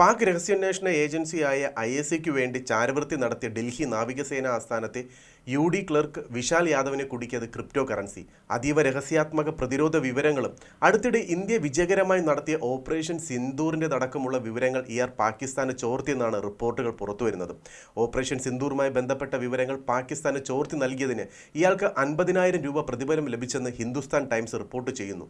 പാക് രഹസ്യാന്വേഷണ ഏജൻസിയായ I S സിക്ക് വേണ്ടി ചാരവൃത്തി നടത്തിയ ഡൽഹി നാവികസേന ആസ്ഥാനത്തെ യു ഡി ക്ലർക്ക് വിശാൽ യാദവിനെ കുടുക്കിയത് ക്രിപ്റ്റോ കറൻസി അതീവ രഹസ്യാത്മക പ്രതിരോധ വിവരങ്ങളും. അടുത്തിടെ ഇന്ത്യ വിജയകരമായി നടത്തിയ ഓപ്പറേഷൻ സിന്ദൂറിന്റെ അടക്കമുള്ള വിവരങ്ങൾ ഇയാൾ പാകിസ്ഥാന് ചോർത്തിയെന്നാണ് റിപ്പോർട്ടുകൾ പുറത്തുവരുന്നത്. ഓപ്പറേഷൻ സിന്ദൂറുമായി ബന്ധപ്പെട്ട വിവരങ്ങൾ പാകിസ്ഥാന് ചോർത്തി നൽകിയതിന് ഇയാൾക്ക് അൻപതിനായിരം രൂപ പ്രതിഫലം ലഭിച്ചെന്ന് ഹിന്ദുസ്ഥാൻ ടൈംസ് റിപ്പോർട്ട് ചെയ്യുന്നു.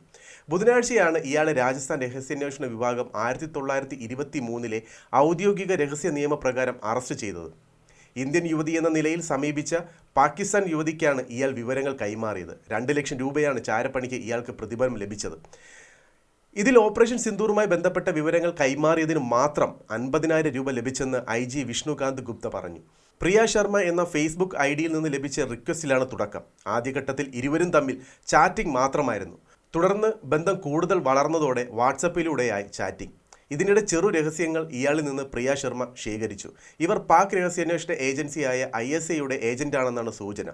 ബുധനാഴ്ചയാണ് ഇയാളെ രാജസ്ഥാൻ രഹസ്യാന്വേഷണ വിഭാഗം ആയിരത്തി തൊള്ളായിരത്തി ഇരുപത്തി മൂന്നിലെ ഔദ്യോഗിക രഹസ്യ നിയമപ്രകാരം അറസ്റ്റ് ചെയ്തത്. ഇന്ത്യൻ യുവതി എന്ന നിലയിൽ സമീപിച്ച പാകിസ്ഥാൻ യുവതിക്കാണ് ഇയാൾ വിവരങ്ങൾ കൈമാറിയത്. രണ്ട് ലക്ഷം രൂപയാണ് ചാരപ്പണിക്ക് ഇയാൾക്ക് പ്രതിഫലം ലഭിച്ചത്. ഇതിൽ ഓപ്പറേഷൻ സിന്ദൂറുമായി ബന്ധപ്പെട്ട വിവരങ്ങൾ കൈമാറിയതിന് മാത്രം അൻപതിനായിരം രൂപ ലഭിച്ചെന്ന് ഐ ജി വിഷ്ണുകാന്ത് ഗുപ്ത പറഞ്ഞു. പ്രിയ ശർമ്മ എന്ന ഫേസ്ബുക്ക് ഐ ഡിയിൽ നിന്ന് ലഭിച്ച റിക്വസ്റ്റിലാണ് തുടക്കം. ആദ്യഘട്ടത്തിൽ ഇരുവരും തമ്മിൽ ചാറ്റിംഗ് മാത്രമായിരുന്നു. തുടർന്ന് ബന്ധം കൂടുതൽ വളർന്നതോടെ വാട്സപ്പിലൂടെയായി ചാറ്റിംഗ്. ഇതിനിടെ ചെറു രഹസ്യങ്ങൾ ഇയാളിൽ നിന്ന് പ്രിയ ശർമ്മ ശേഖരിച്ചു. ഇവർ പാക് രഹസ്യാന്വേഷണ ഏജൻസിയായ ഐ എസ് എയുടെ ഏജന്റാണെന്നാണ് സൂചന.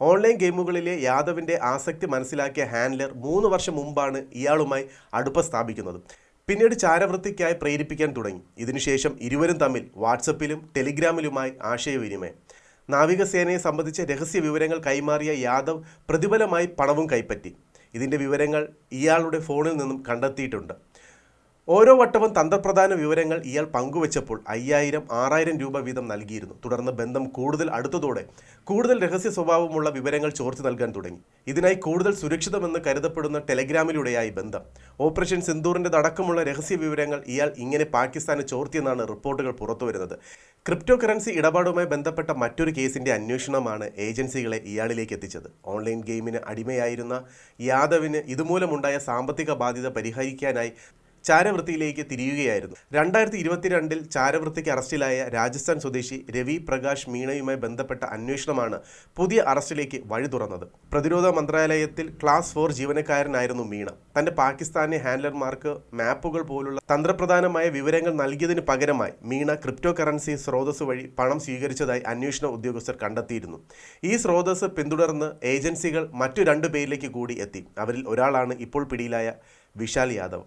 ഓൺലൈൻ ഗെയിമുകളിലെ യാദവിന്റെ ആസക്തി മനസ്സിലാക്കിയ ഹാൻഡ്ലർ മൂന്ന് വർഷം മുമ്പാണ് ഇയാളുമായി അടുപ്പം സ്ഥാപിക്കുന്നത്. പിന്നീട് ചാരവൃത്തിക്കായി പ്രേരിപ്പിക്കാൻ തുടങ്ങി. ഇതിനുശേഷം ഇരുവരും തമ്മിൽ വാട്സപ്പിലും ടെലിഗ്രാമിലുമായി ആശയവിനിമയം. നാവികസേനയെ സംബന്ധിച്ച രഹസ്യ വിവരങ്ങൾ കൈമാറിയ യാദവ് പ്രതിഫലമായി പണവും കൈപ്പറ്റി. ഇതിന്റെ വിവരങ്ങൾ ഇയാളുടെ ഫോണിൽ നിന്നും കണ്ടെത്തിയിട്ടുണ്ട്. ഓരോ വട്ടവും തന്ത്രപ്രധാന വിവരങ്ങൾ ഇയാൾ പങ്കുവച്ചപ്പോൾ അയ്യായിരം ആറായിരം രൂപ വീതം നൽകിയിരുന്നു. തുടർന്ന് ബന്ധം കൂടുതൽ അടുത്തതോടെ കൂടുതൽ രഹസ്യ സ്വഭാവമുള്ള വിവരങ്ങൾ ചോർത്തി നൽകാൻ തുടങ്ങി. ഇതിനായി കൂടുതൽ സുരക്ഷിതമെന്ന് കരുതപ്പെടുന്ന ടെലഗ്രാമിലൂടെയായി ബന്ധം. ഓപ്പറേഷൻ സിന്ദൂറിന്റെ അടക്കമുള്ള രഹസ്യ വിവരങ്ങൾ ഇയാൾ ഇങ്ങനെ പാകിസ്ഥാന് ചോർത്തിയെന്നാണ് റിപ്പോർട്ടുകൾ പുറത്തുവരുന്നത്. ക്രിപ്റ്റോ കറൻസി ഇടപാടുമായി ബന്ധപ്പെട്ട മറ്റൊരു കേസിന്റെ അന്വേഷണമാണ് ഏജൻസികളെ ഇയാളിലേക്ക് എത്തിച്ചത്. ഓൺലൈൻ ഗെയിമിന് അടിമയായിരുന്ന യാദവിന് ഇതുമൂലമുണ്ടായ സാമ്പത്തിക ബാധ്യത പരിഹരിക്കാനായി ചാരവൃത്തിയിലേക്ക് തിരിയുകയായിരുന്നു. രണ്ടായിരത്തി ഇരുപത്തിരണ്ടിൽ ചാരവൃത്തിക്ക് അറസ്റ്റിലായ രാജസ്ഥാൻ സ്വദേശി രവി പ്രകാശ് മീണയുമായി ബന്ധപ്പെട്ട അന്വേഷണമാണ് പുതിയ അറസ്റ്റിലേക്ക് വഴി തുറന്നത്. പ്രതിരോധ മന്ത്രാലയത്തിൽ ക്ലാസ് ഫോർ ജീവനക്കാരനായിരുന്നു മീണ. തന്റെ പാകിസ്ഥാനി ഹാൻഡലർമാർക്ക് മാപ്പുകൾ പോലുള്ള തന്ത്രപ്രധാനമായ വിവരങ്ങൾ നൽകിയതിന് പകരമായി മീണ ക്രിപ്റ്റോ കറൻസി സ്രോതസ് വഴി പണം സ്വീകരിച്ചതായി അന്വേഷണ ഉദ്യോഗസ്ഥർ കണ്ടെത്തിയിരുന്നു. ഈ സ്രോതസ് പിന്തുടർന്ന് ഏജൻസികൾ മറ്റു രണ്ടു പേരിലേക്ക് കൂടി എത്തി. അവരിൽ ഒരാളാണ് ഇപ്പോൾ പിടിയിലായ വിശാൽ യാദവ്.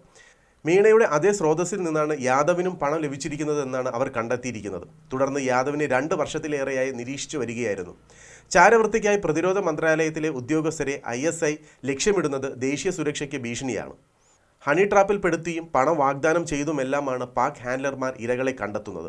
മീണയുടെ അതേ സ്രോതസ്സിൽ നിന്നാണ് യാദവിനും പണം ലഭിച്ചിരിക്കുന്നത് എന്നാണ് അവർ കണ്ടെത്തിയിരിക്കുന്നത്. തുടർന്ന് യാദവിനെ രണ്ട് വർഷത്തിലേറെയായി നിരീക്ഷിച്ചു വരികയായിരുന്നു. ചാരവൃത്തിക്കായി പ്രതിരോധ മന്ത്രാലയത്തിലെ ഉദ്യോഗസ്ഥരെ ഐ എസ് ഐ ലക്ഷ്യമിടുന്നത് ദേശീയ സുരക്ഷയ്ക്ക് ഭീഷണിയാണ്. ഹണി ട്രാപ്പിൽ പെടുത്തിയും പണം വാഗ്ദാനം ചെയ്തുമെല്ലാമാണ് പാക് ഹാൻഡലർമാർ ഇരകളെ കണ്ടെത്തുന്നത്.